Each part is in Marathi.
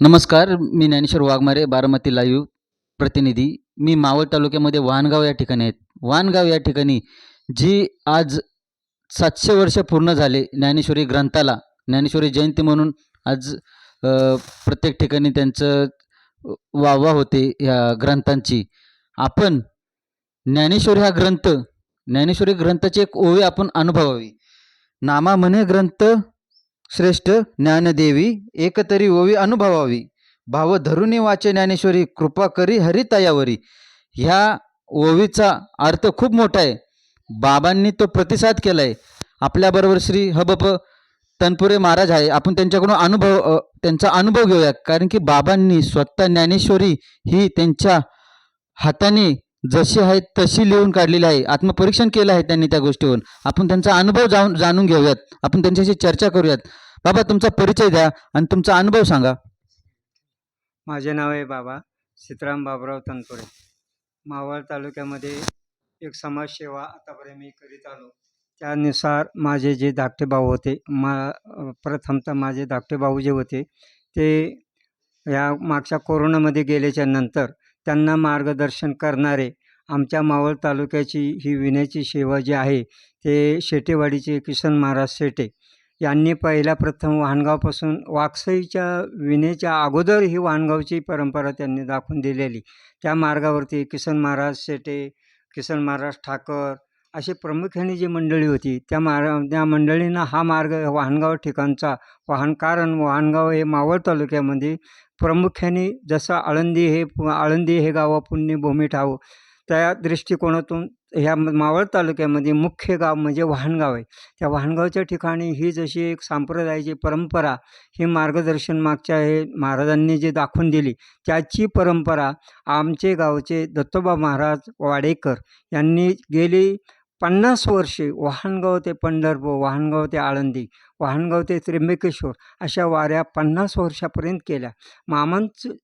नमस्कार मी ज्ञानेश्वर वाघमारे बारामती लाईव्ह प्रतिनिधी. मी मावळ तालुक्यामध्ये वाहनगाव या ठिकाणी आहेत वाहनगाव या ठिकाणी जी आज सातशे वर्ष पूर्ण झाले ज्ञानेश्वरी ग्रंथाला ज्ञानेश्वरी जयंती म्हणून आज प्रत्येक ठिकाणी त्यांचं वाहवा होते या ग्रंथांची. आपण ज्ञानेश्वरी हा ग्रंथ ज्ञानेश्वरी ग्रंथाची एक ओवी आपण अनुभवावी. नामा म्हणे ग्रंथ श्रेष्ठ ज्ञानदेवी एकतरी ओवी अनुभवावी. भाव धरुणी वाचे ज्ञानेश्वरी कृपा करी हरितयावरी ह्या ओवीचा अर्थ खूप मोठा आहे. बाबांनी तो प्रतिसाद केला आहे आपल्याबरोबर श्री हबप तनपुरे महाराज आहे. आपण त्यांच्याकडून अनुभव त्यांचा अनुभव घेऊया कारण की बाबांनी स्वतः ज्ञानेश्वरी ही त्यांच्या हाताने जशी आहेत तशी लिहून काढलेली आहे. आत्मपरीक्षण केलं आहे त्यांनी त्या गोष्टीवर आपण त्यांचा अनुभव जाऊन जाणून घेऊयात. आपण त्यांच्याशी चर्चा करूयात. बाबा तुमचा परिचय द्या आणि तुमचा अनुभव सांगा. माझे नाव आहे बाबा सीताराम बाबराव तनपुरे. मावळ तालुक्यामध्ये एक समाजसेवा आतापर्यंत मी करीत आलो. त्यानुसार माझे जे धाकटे भाऊ होते मा प्रथमतः माझे धाकटे भाऊ जे होते ते या मागच्या कोरोनामध्ये गेल्याच्यानंतर त्यांना मार्गदर्शन करणारे. आमच्या मावळ तालुक्याची ही विण्याची सेवा जी आहे ते शेटेवाडीचे किसन महाराज शेटे यांनी पहिल्या प्रथम वाहनगावपासून वाकसईच्या विणेच्या अगोदर ही वाहनगावची परंपरा त्यांनी दाखवून दिलेली. त्या मार्गावरती किसन महाराज शेटे किसन महाराज ठाकर अशी प्रामुख्याने जी मंडळी होती त्या मार त्या मंडळींना हा मार्ग वाहनगाव ठिकाणचा वाहन कारण वाहनगाव हे मावळ तालुक्यामध्ये प्रामुख्याने जसं आळंदी हे आळंदी हे गाव पुण्यभूमी ठाव त्या दृष्टिकोनातून ह्या मावळ तालुक्यामध्ये मुख्य गाव म्हणजे वाहनगाव आहे. त्या वाहनगावच्या ठिकाणी ही जशी एक सांप्रदायाची परंपरा ही मार्गदर्शन मागच्या हे महाराजांनी जे दाखवून दिली त्याची परंपरा आमचे गावचे दत्तोबा महाराज वाडेकर यांनी गेली पन्नास वर्षे वाहनगाव ते पंढरपूर वाहनगाव ते आळंदी वाहनगाव ते त्र्यंबकेश्वर अशा वाऱ्या पन्नास वर्षापर्यंत केल्या. मामांचं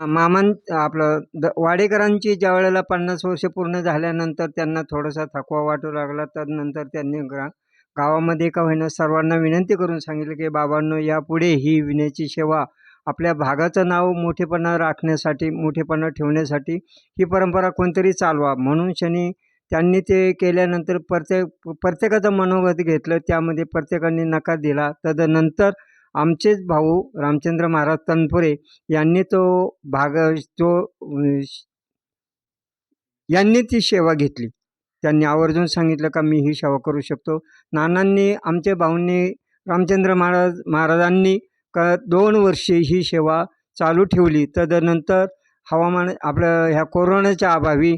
मामान आपलं द वाडेकरांची ज्या वेळेला पन्नास वर्ष पूर्ण झाल्यानंतर त्यांना थोडासा थकवा वाटू लागला तर नंतर त्यांनी ग्रा गावामध्ये का होईना सर्वांना विनंती करून सांगितलं की बाबांनो यापुढे ही विण्याची सेवा आपल्या भागाचं नाव मोठेपणा राखण्यासाठी मोठेपणा ठेवण्यासाठी ही परंपरा कोणतरी चालवा. म्हणून शनी त्यांनी ते केल्यानंतर प्रत्येक प्रत्येकाचं मनोगत घेतलं. त्यामध्ये प्रत्येकाने नकार दिला. तदनंतर आमचेच भाऊ रामचंद्र महाराज तनपुरे यांनी तो भाग तो श- यांनी ती सेवा घेतली. त्यांनी आवर्जून सांगितलं का मी ही सेवा करू शकतो. नानांनी आमच्या भाऊंनी रामचंद्र महाराज महाराजांनी का दोन वर्षे ही सेवा चालू ठेवली. तदनंतर हवामान आपलं ह्या कोरोनाच्या अभावी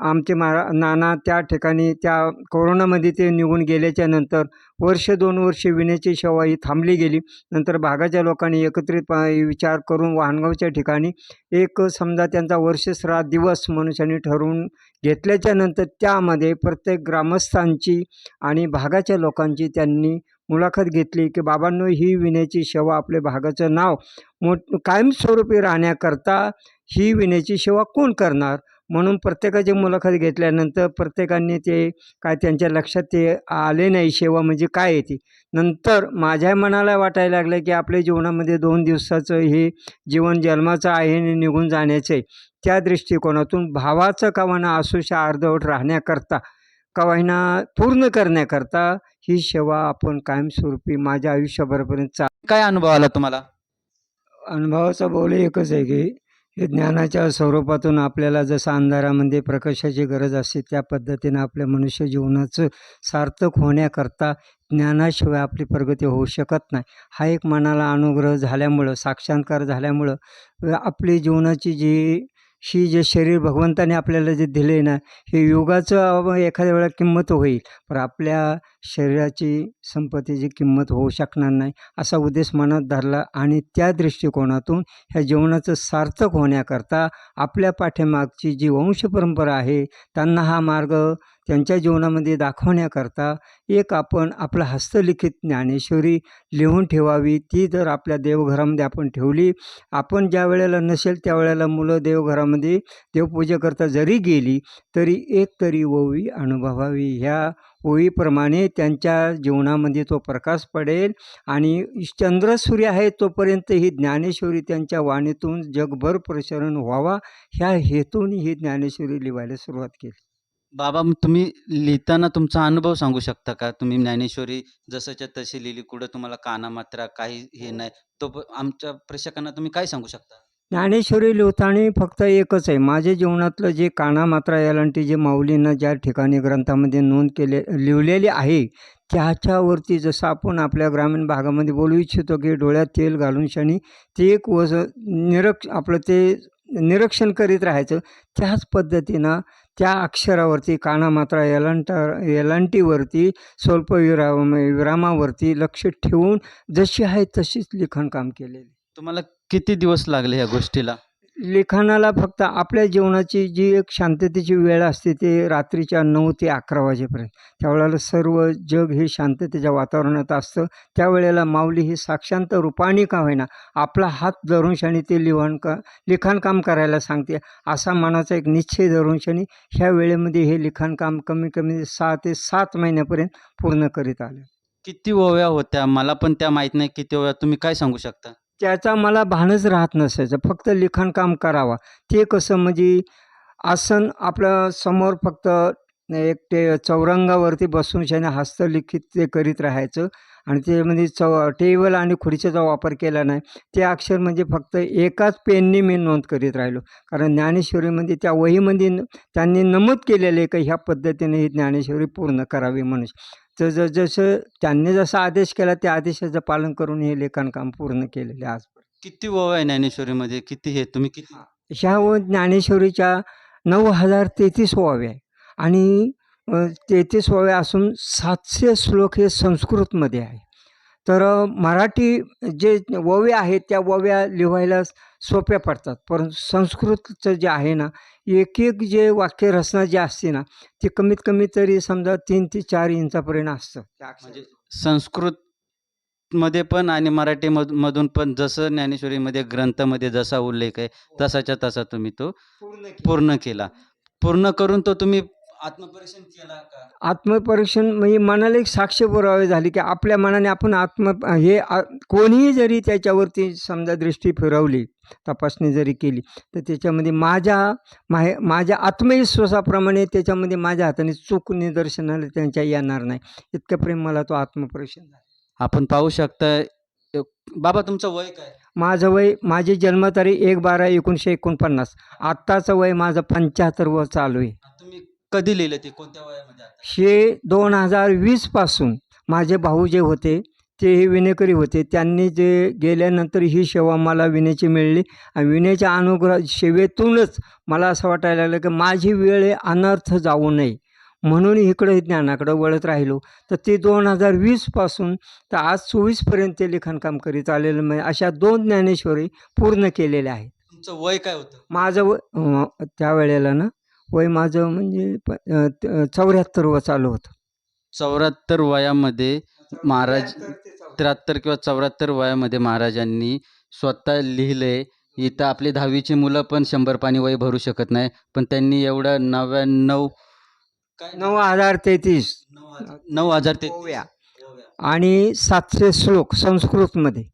आमचे महारा नाना त्या ठिकाणी त्या कोरोनामध्ये ते निघून गेल्याच्यानंतर वर्ष दोन वर्ष विण्याची सेवा ही थांबली गेली. नंतर भागाच्या लोकांनी एकत्रित विचार करून वाहनगावच्या ठिकाणी एक समजा त्यांचा वर्ष दिवस मनुष्याने ठरवून घेतल्याच्या नंतर त्यामध्ये प्रत्येक ग्रामस्थांची आणि भागाच्या लोकांची त्यांनी मुलाखत घेतली की बाबांनो ही विण्याची सेवा आपल्या भागाचं नाव मोठ कायमस्वरूपी राहण्याकरता ही विण्याची सेवा कोण करणार? म्हणून प्रत्येकाची मुलाखत घेतल्यानंतर प्रत्येकाने ते काय त्यांच्या लक्षात ते आले नाही सेवा म्हणजे काय येते नंतर माझ्या मनाला वाटायला लागलं की आपल्या जीवनामध्ये दोन दिवसाचं हे जीवन जन्माचं आहे आणि निघून जाण्याचं आहे. त्या दृष्टिकोनातून भावाचं कवाना आसुशा अर्धवट राहण्याकरता कवायना पूर्ण करण्याकरता ही सेवा आपण कायमस्वरूपी माझ्या आयुष्यभरापर्यंत चा काय अनुभव आला तुम्हाला? अनुभवाचा बोल एकच आहे की हे ज्ञानाच्या स्वरूपातून आपल्याला जसं अंधारामध्ये प्रकाशाची गरज असते त्या पद्धतीनं आपल्या मनुष्य जीवनाचं सार्थक होण्याकरता ज्ञानाशिवाय आपली प्रगती होऊ शकत नाही. हा एक मनाला अनुग्रह झाल्यामुळं साक्षात्कार झाल्यामुळं आपली जीवनाची जी ही जे शरीर भगवंताने आपल्याला जे दिले ना हे योगाचं एखाद्या वेळा किंमत होईल पण आपल्या शरीराची संपत्तीची किंमत होऊ शकणार नाही असा उद्देश मनात धरला आणि त्या दृष्टिकोनातून ह्या जीवनाचं सार्थक होण्याकरता आपल्या पाठीमागची जी वंश परंपरा आहे त्यांना हा मार्ग त्यांच्या जीवनामध्ये दाखवण्याकरता एक आपण आपलं हस्तलिखित ज्ञानेश्वरी लिहून ठेवावी. ती जर आपल्या देवघरामध्ये आपण ठेवली आपण ज्या वेळेला नसेल त्यावेळेला मुलं देवघरामध्ये देवपूजेकरता जरी गेली तरी एक तरी ओवी अनुभवावी. ह्या ओवीप्रमाणे त्यांच्या जीवनामध्ये तो प्रकाश पडेल आणि चंद्र सूर्य आहे तोपर्यंत ही ज्ञानेश्वरी त्यांच्या वाणीतून जगभर प्रसरण व्हावा. ह्या हेतून ही ज्ञानेश्वरी लिहायला सुरुवात केली. बाबा मग तुम्ही लिहिताना तुमचा अनुभव सांगू शकता का? तुम्ही ज्ञानेश्वरी जसंच्या तशी लिहिली कुठं तुम्हाला कानामात्रा काही हे नाही. तो प- आमच्या प्रेक्षकांना तुम्ही काय सांगू शकता? ज्ञानेश्वरी लिहिताना फक्त एकच आहे. माझ्या जीवनातलं जे कानामात्रा यालांटी जे माऊलीनं ज्या ठिकाणी ग्रंथामध्ये नोंद केले लिहिलेली आहे त्याच्यावरती जसं आपण आपल्या ग्रामीण भागामध्ये बोलू इच्छितो की डोळ्यात तेल घालून शनी ते एक वज निरक्ष आपलं ते निरीक्षण करीत राहायचं त्याच पद्धतीनं त्या अक्षरावरती कानामात्रा एलांटा एलांटीवरती स्वल्प विराम विरामावरती लक्ष ठेवून जशी आहे तशीच लिखाणकाम केलेले. तुम्हाला किती दिवस लागले ह्या गोष्टीला? लिखाणाला फक्त आपल्या जीवनाची जी एक शांततेची वेळ असते ते रात्रीच्या नऊ ते अकरा वाजेपर्यंत. त्यावेळेला सर्व जग हे शांततेच्या वातावरणात असतं. त्यावेळेला माऊली ही साक्षांत रूपाने का होईना आपला हात धरून शनी ते लिहाण का लिखाणकाम करायला सांगते. असा मनाचा एक निश्चय धरून शनी ह्या वेळेमध्ये हे लिखाणकाम कमी कमी सहा ते सात महिन्यापर्यंत पूर्ण करीत आलं. किती ओव्या होत्या? मला पण त्या माहीत नाही किती ओव्या. तुम्ही काय सांगू शकता? त्याचा मला भानच राहत नसायचं. फक्त लिखाणकाम करावा. ते कसं म्हणजे आसन आपलं समोर फक्त एक ते चौरंगावरती बसून शाने हस्तलिखित ते करीत राहायचं. आणि ते म्हणजे चौ टेबल आणि खुर्चीचा वापर केला नाही. ते अक्षर म्हणजे फक्त एकाच पेनने मी नोंद करीत राहिलो. कारण ज्ञानेश्वरीमध्ये म्हणजे त्या वहीमध्ये त्यांनी नमूद केलेलं आहे ह्या पद्धतीने ही ज्ञानेश्वरी पूर्ण करावी म्हणून. तर ज जसं त्यांनी जसा आदेश केला त्या आदेशाचं पालन करून हे लेखनकाम पूर्ण केलेले आज किती ओव्या आहे ज्ञानेश्वरीमध्ये? किती हे तुम्ही किती ह्या व ज्ञानेश्वरीच्या नऊ हजार तेहतीस ओव्या आहे. आणि तेहतीस ओव्या असून सातशे श्लोक हे संस्कृतमध्ये आहे. तर मराठी जे ओव्या आहेत त्या ओव्या लिहायला सोप्या पडतात. परंतु संस्कृतचं जे आहे ना एक एक जे वाक्यरचना जी असते ना ती कमीत कमी तरी समजा तीन ते चार इंचापर्यंत असतं. म्हणजे संस्कृत मध्ये पण आणि मराठी मध- मधून पण जसं ज्ञानेश्वरीमध्ये ग्रंथामध्ये जसा उल्लेख आहे तसाच्या तसा तुम्ही तो पूर्ण केला. पूर्ण करून तो तुम्ही आत्मपरीक्षण केला का? आत्मपरीक्षण म्हणजे मनाला एक साक्ष पुरावे झाली की आपल्या मनाने आपण आत्म हे आ- कोणीही जरी त्याच्यावरती समजा दृष्टी फिरवली तपासणी जरी केली तर त्याच्यामध्ये माझ्या माहे माझ्या आत्मविश्वासाप्रमाणे त्याच्यामध्ये माझ्या हाताने चूक निदर्शनाला त्यांच्या येणार नाही. इतकं प्रेम मला तो आत्मपरीक्षण झालं. आपण पाहू शकता अ, बाबा तुमचं वय काय? माझं वय माझी जन्मतारीख एक बारा एकोणीसशे एकोणपन्नास. आत्ताचं वय माझं पंच्याहत्तर व चालू आहे. तुम्ही कधी लिहिलं ते? कोणत्या वयामध्ये आता? हे दोन हजार वीसपासून माझे भाऊ जे होते ते हे विणेकरी होते. त्यांनी जे गेल्यानंतर ही सेवा मला विण्याची मिळली. आणि विण्याच्या अनुग्रह सेवेतूनच मला असं वाटायला लागलं की माझी वेळ अनर्थ जाऊ नये. म्हणून इकडं ज्ञानाकडं वळत राहिलो. तर ते दोन हजार वीसपासून तर आज चोवीसपर्यंत ते लिखाणकाम करीत आलेलं म्हणजे अशा दोन ज्ञानेश्वरी पूर्ण केलेल्या आहेत. तुमचं वय काय होतं? माझं व त्यावेळेला ना वय माझं म्हणजे प चौऱ्याहत्तर व चालू होतं. चौऱ्याहत्तर वयामध्ये महाराज त्र्याहत्तर किंवा चौऱ्याहत्तर वयामध्ये महाराजांनी स्वतः लिहिले इथं आपली दहावीची मुलं पण शंभर पाणी वय भरू शकत नाही पण त्यांनी एवढं नव्याण्णव काय नऊ हजार तेहतीस. नऊ हजार- नऊ हजार ते ओव्या. आणि सातशे श्लोक संस्कृतमध्ये.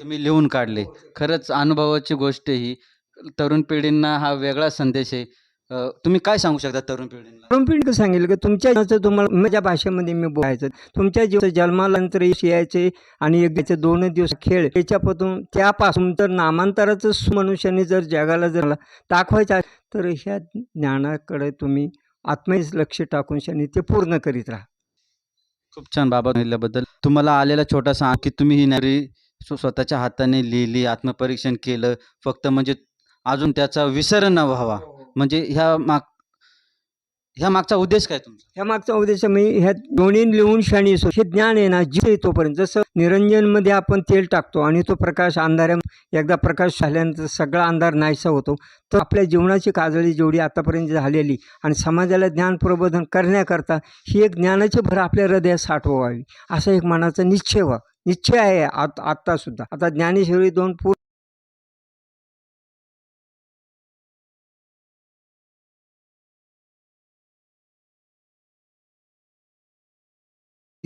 तुम्ही लिहून काढले. खरंच अनुभवाची गोष्ट ही. तरुण पिढींना हा वेगळा संदेश आहे. अ, तुम्ही काय सांगू शकता तरुण पिढींना? तरुण पिढी सांगितलं की तुमच्या जीवनाचं तुम्हाला माझ्या भाषेमध्ये मी बोलायचं. तुमच्या जीवन जन्मानंतर यायचे आणि एक दोन दिवस खेळ. त्याच्यापासून त्यापासून तर नामांतराचं मनुष्याने जर जगाला जर दाखवायचं तर ह्या ज्ञानाकडे तुम्ही आत्महीच लक्ष टाकून शनी ते पूर्ण करीत राहा. खूप छान बाबा सांगितल्याबद्दल. तुम्हाला आलेला छोटासा की तुम्ही ही नारी स्व- स्वतःच्या हाताने लिहिली आत्मपरीक्षण केलं फक्त म्हणजे अजून त्याचा विसर न व्हावा. म्हणजे ह्या माग ह्या मागचा उद्देश काय तुमचा? ह्या मागचा उद्देश मी ह्या दोन्ही लिहून शाणी असो हे ज्ञान आहे ना जीव तोपर्यंत. जसं निरंजनमध्ये आपण तेल टाकतो आणि तो प्रकाश अंधाऱ्या एकदा प्रकाश झाल्यानंतर सगळा अंधार नाहीसा होतो. तर आपल्या जीवनाची काजळी जेवढी आतापर्यंत झालेली आणि समाजाला ज्ञान प्रबोधन करण्याकरता ही एक ज्ञानाची भर आपल्या हृदयात साठवावी. असा एक मनाचा निश्चय व्हा. निश्चय आहे आत आत्तासुद्धा आता ज्ञानेश्वरी दोन पूर्ण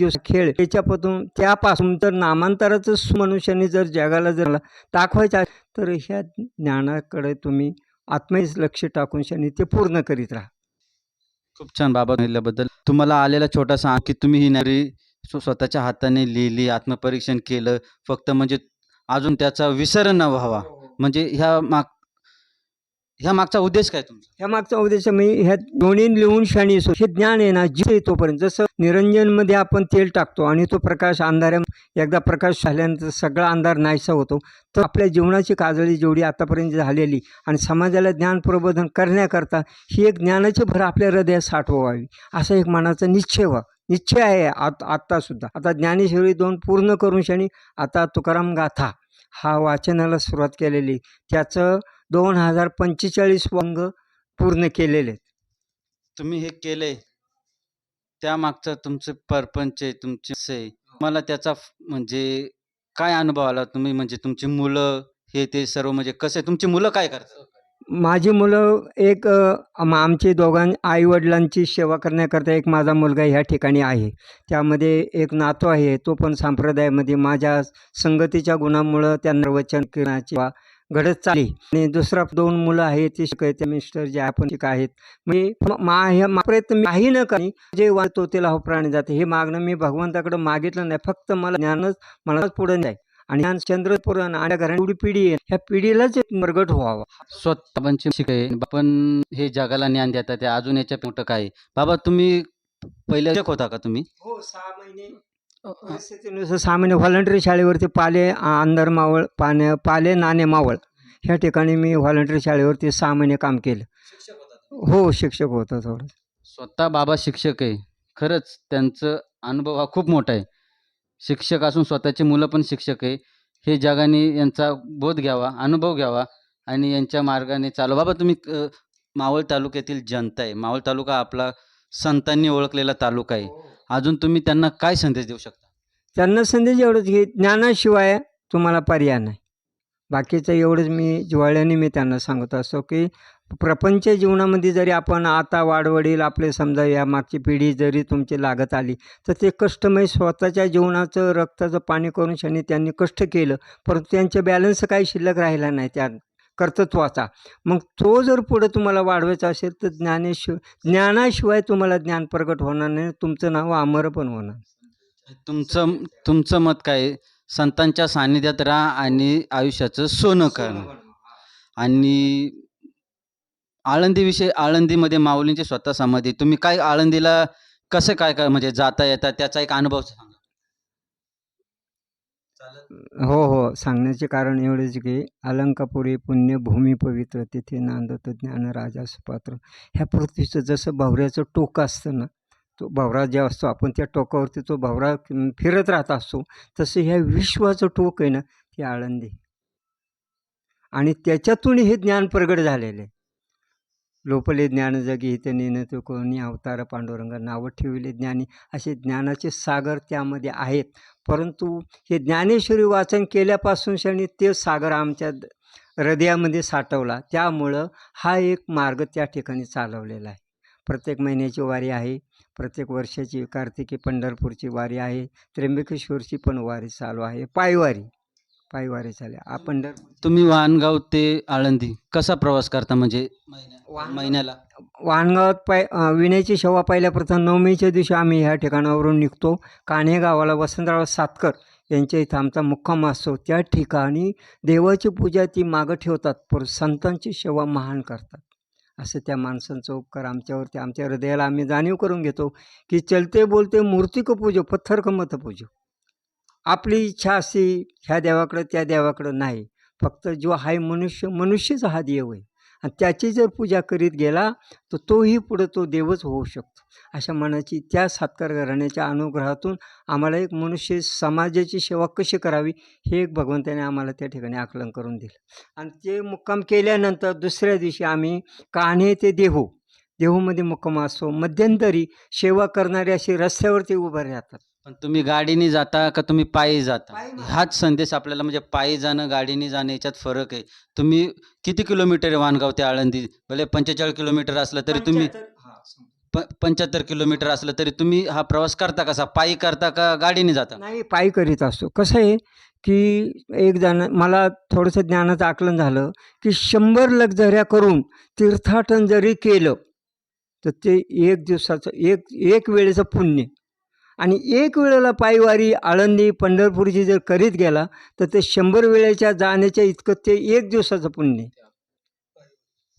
जो खेळ. त्याच्यापासून त्यापासून तर नामांतराच मनुष्याने जर जगाला जर दाखवायचा तर ह्या ज्ञानाकडे तुम्ही आत्महेच लक्ष टाकून शनी ते पूर्ण करीत राहा. खूप छान बाबा सांगितल्याबद्दल. तुम्हाला आलेला छोटासा की तुम्ही ही नारी स्वतःच्या हाताने लिहिली आत्मपरीक्षण केलं फक्त म्हणजे अजून त्याचा विसर न व्हावा. म्हणजे ह्या माग ह्या मागचा उद्देश काय तुमचा? ह्या मागचा उद्देश मी ह्या दोन्ही लिहून शाणी असो हे ज्ञान आहे ना जीव तोपर्यंत. जसं निरंजनमध्ये आपण तेल टाकतो आणि तो प्रकाश अंधाऱ्या एकदा प्रकाश झाल्यानंतर सगळा अंधार नाहीसा होतो तर आपल्या जीवनाची काजळी जेवढी आतापर्यंत झालेली आणि समाजाला ज्ञान प्रबोधन करण्याकरता ही एक ज्ञानाची भर आपल्या हृदयात साठवावी असा एक मनाचा निश्चय व्हा. निश्चय आहे आत आत्तासुद्धा आता ज्ञानेश्वरी दोन पूर्ण करून क्षणी आता तुकाराम गाथा हा वाचनाला सुरुवात केलेली. त्याचं दोन हजार पंचेचाळीस अंग पूर्ण केलेले. आहेत. तुम्ही हे केलंय त्या मागचं तुमचं परपंच आहे तुमचे आहे. मला त्याचा फ- म्हणजे काय अनुभव आला तुम्ही? म्हणजे तुमची मुलं हे ते सर्व म्हणजे कसे तुमची मुलं काय करतात? माझी मुलं एक अ, आम- आमचे दोघां आईवडिलांची सेवा करण्याकरता एक माझा मुलगा ह्या ठिकाणी आहे. त्यामध्ये एक नातू आहे तो पण संप्रदायामध्ये माझ्या संगतीच्या गुणामुळं त्यांना वचन करण्याची वा घडत चालली. आणि दुसरा दोन मुलं आहेत ते शिकायचे मिस्टर जे आपण शिक आहेत. मी म- मा- प्रयत्न काही न करी जे वाचतो त्याला हो प्राणी जाते. हे मागणं मी भगवंताकडे मागितलं नाही. फक्त मला ज्ञानच मला पुढे जाय आणि ज्ञान चंद्र पुराण आणि घरात एवढी पिढी आहे. ह्या पिढीलाच एक प्रगट व्हावा. स्वतः पण शिकाय पण हे जगाला ज्ञान देतात ते अजून याच्या मोठं काय आहे? बाबा तुम्ही पहिले शिक्षक होता का तुम्ही? हो सहा महिने परिस्थितीनुसार सहा महिने व्हॉलंटरी शाळेवरती पाले अंधार मावळ पाने पाले नाणे मावळ. ह्या ठिकाणी मी व्हॉलंटरी शाळेवरती सहा महिने काम केलं. हो शिक्षक होतो थोडं. स्वतः बाबा शिक्षक आहे. खरंच त्यांचं अनुभव हा खूप मोठा आहे. शिक्षक असून स्वतःची मुलं पण शिक्षक आहे. हे जगाने यांचा बोध घ्यावा अनुभव घ्यावा आणि यांच्या मार्गाने चालू बाबा तुम्ही मावळ तालुक्यातील जनता आहे. मावळ तालुका आपला संतांनी ओळखलेला तालुका आहे. अजून तुम्ही त्यांना काय संदेश देऊ शकता? त्यांना संदेश एवढंच की ज्ञानाशिवाय तुम्हाला पर्याय नाही. बाकीचं एवढंच मी जिवाळ्याने मी त्यांना सांगत असतो की प्रपंच जीवनामध्ये जरी आपण आता वाडवडील आपले समजा या मागची पिढी जरी तुमची लागत आली तर ते कष्टमय स्वतःच्या जीवनाचं रक्ताचं पाणी करून शनी त्यांनी कष्ट केलं परंतु त्यांचं बॅलन्स काही शिल्लक राहिला नाही त्या कर्तृत्वाचा. मग तो जर पुढे तुम्हाला वाढवायचा असेल तर ज्ञानेशिव ज्ञानाशिवाय तुम्हाला ज्ञान प्रगट होणार नाही तुमचं नाव अमर पण होणार. तुमचं तुमचं मत काय? संतांच्या सान्निध्यात राहा आणि आयुष्याचं सोनं करणं आणि आळंदीविषयी आळंदीमध्ये माऊलींची स्वतः समाधी. तुम्ही काय आळंदीला कसं काय काय म्हणजे जाता येता? त्याचा एक अनुभव सांगा. हो हो. सांगण्याचे कारण एवढेच की अलंकापुरी पुण्यभूमी पवित्र तिथे नांदत ज्ञान राजा सुपात्र. ह्या पृथ्वीचं जसं भवऱ्याचं टोक असतं ना तो भवरा जे असतो आपण त्या टोकावरती तो भवरा फिरत राहत असतो तसं ह्या विश्वाचं टोक आहे ना ती आळंदी. आणि त्याच्यातून हे ज्ञान प्रगट झालेलं आहे. लोपले ज्ञान जगी हित नेन तो कोणी अवतार पांडुरंग नावं ठेवले ज्ञानी. असे ज्ञानाचे सागर त्यामध्ये आहेत. परंतु हे ज्ञानेश्वरी वाचन केल्यापासून शनी ते सागर आमच्या हृदयामध्ये साठवला. त्यामुळं हा एक मार्ग त्या ठिकाणी चालवलेला आहे. प्रत्येक महिन्याची वारी आहे. प्रत्येक वर्षाची कार्तिकी पंढरपूरची वारी आहे. त्र्यंबकेश्वरची पण वारी चालू आहे. पायवारी. पायवारी चालू आहे. आ पंढर तुम्ही वाहनगाव ते आळंदी कसा प्रवास करता म्हणजे महिन्याला? वाहनगावात पाय विण्याची शेवा पाहिल्याप्रथम नवमीच्या दिवशी आम्ही ह्या ठिकाणावरून निघतो. कान्हे गावाला वसंतराव सातकर यांच्या इथं आमचा मुक्काम असतो. त्या ठिकाणी देवाची पूजा ती मागं ठेवतात. पर संतांची सेवा महान करतात. असं त्या माणसांचा उपकार आमच्यावरती आमच्या हृदयाला आम्ही जाणीव करून घेतो की चलते बोलते मूर्ती क पूजो पत्थर क मत पूजो आपली इच्छा असते ह्या देवाकडं त्या देवाकडं नाही. फक्त जो आहे मनुष्य मनुष्यच हा देव आहे. आणि त्याची जर पूजा करीत गेला तर तोही पुढं तो देवच होऊ शकतो. अशा मनाची त्या सातकार घराण्याच्या अनुग्रहातून आम्हाला एक मनुष्य समाजाची सेवा कशी करावी हे एक भगवंताने आम्हाला त्या ठिकाणी आकलन करून दिलं. आणि ते मुक्काम केल्यानंतर दुसऱ्या दिवशी आम्ही कान्हे ते देहू देहूमध्ये मुक्काम असतो. मध्यंतरी सेवा करणारे असे रस्त्यावरती उभे राहतात. पण तुम्ही गाडीने जाता का तुम्ही पायी जाता? पायी. हाच संदेश आपल्याला म्हणजे पायी जाणं गाडीने जाणं याच्यात फरक आहे. तुम्ही किती किलोमीटर आहे वाणगाव ते आळंदी? भले पंचेचाळीस किलोमीटर असलं तरी तुम्ही प पंच्याहत्तर किलोमीटर असलं तरी तुम्ही हा प्रवास करता कसा? पायी करता का गाडीने जाता? नाही पायी करीत असतो. कसं आहे की एक जण मला थोडंसं ज्ञानाचं आकलन झालं की शंभर लक्झऱ्या करून तीर्थाटन जरी केलं तर ते एक दिवसाचं एक एक वेळेचं पुण्य. आणि एक वेळेला पायवारी आळंदी पंढरपूरची जर करीत गेला तर ते शंभर वेळेच्या जाण्याच्या इतकं ते एक दिवसाचं पुण्य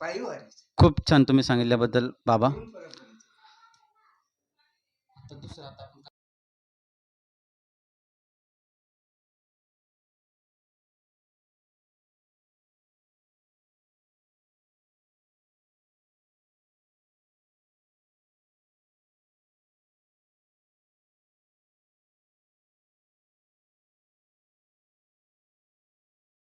पायवारी. खूप छान तुम्ही सांगितल्याबद्दल बाबा. दुसरं आता